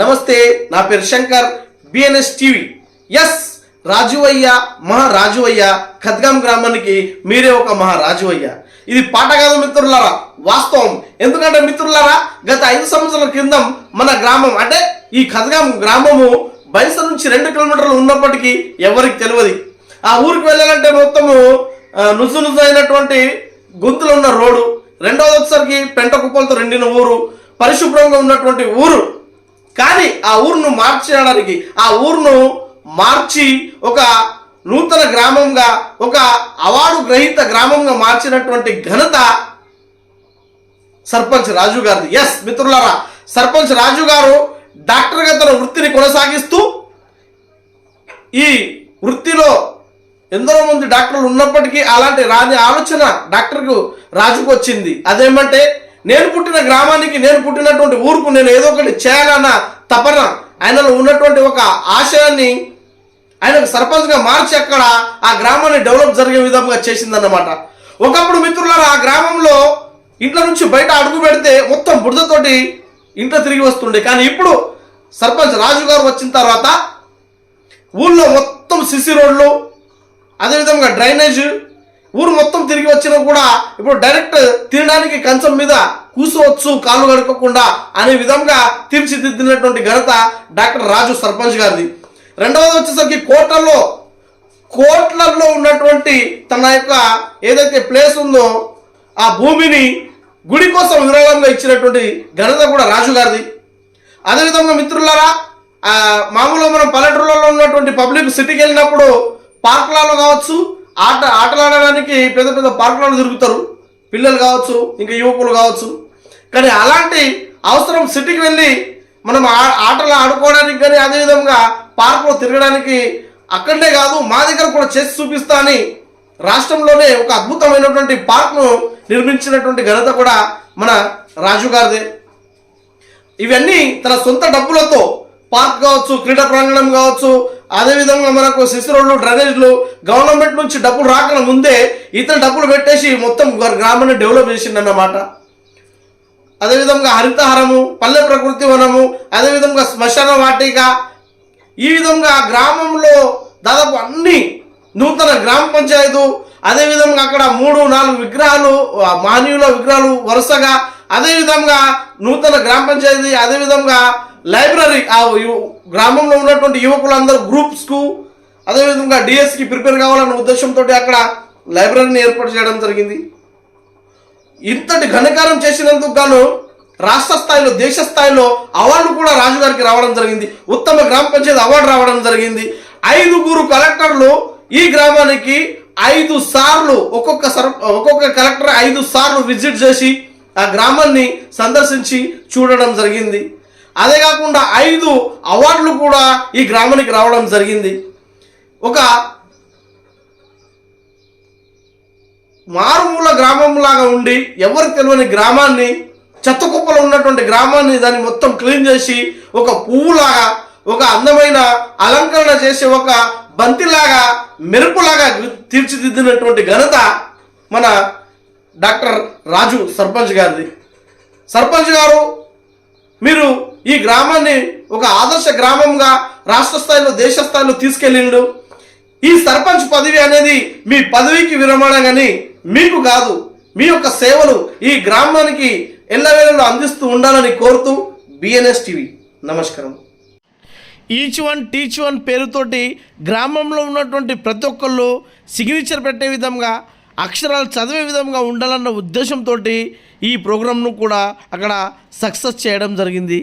నమస్తే నా పేరు శంకర్ బిఎన్ఎస్ టీవీ ఎస్ రాజువయ్య మహారాజువయ్య ఖద్గాం గ్రామానికి మీరే ఒక మహారాజువయ్య. ఇది పాట కాదు మిత్రులారా వాస్తవం. ఎందుకంటే మిత్రులారా గత ఐదు సంవత్సరాల క్రింద మన గ్రామం అంటే ఈ ఖద్గాం గ్రామము బైస నుంచి రెండు కిలోమీటర్లు ఉన్నప్పటికీ ఎవరికి తెలియదు. ఆ ఊరికి వెళ్ళాలంటే మొత్తము నుసు నుజు నుజు అయినటువంటి గుంతులు ఉన్న రోడ్డు. రెండవది వచ్చేసరికి పెంట కుప్పలతో రెండిన ఊరు పరిశుభ్రంగా ఉన్నటువంటి ఊరు. కానీ ఆ ఊరును మార్చడానికి ఆ ఊరును మార్చి ఒక నూతన గ్రామంగా ఒక అవార్డు గ్రహీత గ్రామంగా మార్చినటువంటి ఘనత సర్పంచ్ రాజు గారిది. ఎస్ మిత్రులారా సర్పంచ్ రాజు గారు డాక్టర్గా తన వృత్తిని కొనసాగిస్తూ ఈ వృత్తిలో ఎందరో మంది డాక్టర్లు ఉన్నప్పటికీ అలాంటి రాని ఆలోచన డాక్టర్కు రాజుకు వచ్చింది అదేమంటే నేను పుట్టిన గ్రామానికి నేను పుట్టినటువంటి ఊరుకు నేను ఏదో ఒకటి చేయాలన్న తపన ఆయనలో ఉన్నటువంటి ఒక ఆశయాన్ని ఆయనకు సర్పంచ్గా మార్చి అక్కడ ఆ గ్రామాన్ని డెవలప్ జరిగే విధంగా చేసిందన్నమాట. ఒకప్పుడు మిత్రులారా ఆ గ్రామంలో ఇంట్లో నుంచి బయట అడుగు పెడితే మొత్తం బురదతోటి ఇంట్లో తిరిగి వస్తుండే. కానీ ఇప్పుడు సర్పంచ్ రాజు గారు వచ్చిన తర్వాత ఊళ్ళో మొత్తం సిసి రోడ్లు అదేవిధంగా డ్రైనేజ్ ఊరు మొత్తం తిరిగి వచ్చినా కూడా ఇప్పుడు డైరెక్ట్ తినడానికి కంచం మీద కూర్చోవచ్చు కాళ్ళు గడపకుండా అనే విధంగా తీర్చిదిద్దినటువంటి ఘనత డాక్టర్ రాజు సర్పంచ్ గారిది. రెండవది వచ్చేసరికి కోటల్లో కోట్లలో ఉన్నటువంటి తన యొక్క ఏదైతే ప్లేస్ ఉందో ఆ భూమిని గుడి కోసం విరాళంగా ఇచ్చినటువంటి ఘనత కూడా రాజు గారిది. అదేవిధంగా మిత్రులారా మామూలుగా మనం పల్లెటూళ్ళలో ఉన్నటువంటి పబ్లిక్ సిటీకి వెళ్ళినప్పుడు పార్కులలో కావచ్చు ఆట ఆటలాడడానికి పెద్ద పెద్ద పార్కులలో తిరుగుతారు. పిల్లలు కావచ్చు ఇంకా యువకులు కావచ్చు. కానీ అలాంటి అవసరం సిటీకి వెళ్ళి మనం ఆ- ఆటలు ఆడుకోవడానికి కానీ అదేవిధంగా పార్కులో తిరగడానికి అక్కడే కాదు మా దగ్గర కూడా చేసి చూపిస్తా అని రాష్ట్రంలోనే ఒక అద్భుతమైనటువంటి పార్క్ను నిర్మించినటువంటి ఘనత కూడా మన రాజు గారిదే. ఇవన్నీ తన సొంత డబ్బులతో పార్క్ కావచ్చు క్రీడా ప్రాంగణం కావచ్చు అదేవిధంగా మనకు శిశురోడ్లు డ్రైనేజ్లు గవర్నమెంట్ నుంచి డబ్బులు రాకన ముందే ఇతను డబ్బులు పెట్టేసి మొత్తం గ్రామాన్ని డెవలప్ చేసిండన్నమాట. అదేవిధంగా హరితహారము పల్లె ప్రకృతి వనము అదేవిధంగా శ్మశాన వాటిక ఈ విధంగా గ్రామంలో దాదాపు అన్ని నూతన గ్రామ పంచాయతీ అదేవిధంగా అక్కడ మూడు నాలుగు విగ్రహాలు ఆ, మహనీయుల విగ్రహాలు వరుసగా అదేవిధంగా నూతన గ్రామ పంచాయతీ అదేవిధంగా లైబ్రరీ ఆ యు- గ్రామంలో ఉన్నటువంటి యువకులందరూ గ్రూప్స్కు అదేవిధంగా డిఎస్కి ప్రిపేర్ కావాలన్న ఉద్దేశంతో అక్కడ లైబ్రరీని ఏర్పాటు చేయడం జరిగింది. ఇంతటి ఘనకారం చేసినందుకు గాను రాష్ట్ర స్థాయిలో దేశ స్థాయిలో అవార్డు కూడా రాజుగారికి రావడం జరిగింది. ఉత్తమ గ్రామ పంచాయతీ అవార్డు రావడం జరిగింది. ఐదుగురు కలెక్టర్లు ఈ గ్రామానికి ఐదు సార్లు ఒక్కొక్క సర్ ఒక్కొక్క కలెక్టర్ ఐదు సార్లు విజిట్ చేసి ఆ గ్రామాన్ని సందర్శించి చూడడం జరిగింది. అదే కాకుండా ఐదు అవార్డులు కూడా ఈ గ్రామానికి రావడం జరిగింది. ఒక మారుమూల గ్రామంలాగా ఉండి ఎవరికి తెలియని గ్రామాన్ని చెత్తకుప్పలో ఉన్నటువంటి గ్రామాన్ని దాన్ని మొత్తం క్లీన్ చేసి ఒక పువ్వులాగా ఒక అందమైన అలంకరణ చేసి ఒక బంతిలాగా మెరుపులాగా తీర్చిదిద్దినటువంటి ఘనత మన డాక్టర్ రాజు సర్పంచ్ గారిది. సర్పంచ్ గారు ఈ గ్రామాన్ని ఒక ఆదర్శ గ్రామంగా రాష్ట్ర స్థాయిలో దేశ స్థాయిలో తీసుకెళ్ళిండు. ఈ సర్పంచ్ పదవి అనేది మీ పదవికి విరమణ కానీ మీకు కాదు. మీ యొక్క సేవలు ఈ గ్రామానికి ఎల్లవేళలో అందిస్తూ ఉండాలని కోరుతూ బిఎన్ఎస్ టీవీ నమస్కారం. ఈచ్ వన్ టీచ్ వన్ పేరుతోటి గ్రామంలో ఉన్నటువంటి ప్రతి ఒక్కళ్ళు సిగ్నేచర్ పెట్టే విధంగా అక్షరాలు చదివే విధంగా ఉండాలన్న ఉద్దేశంతో ఈ ప్రోగ్రాంను కూడా అక్కడ సక్సెస్ చేయడం జరిగింది.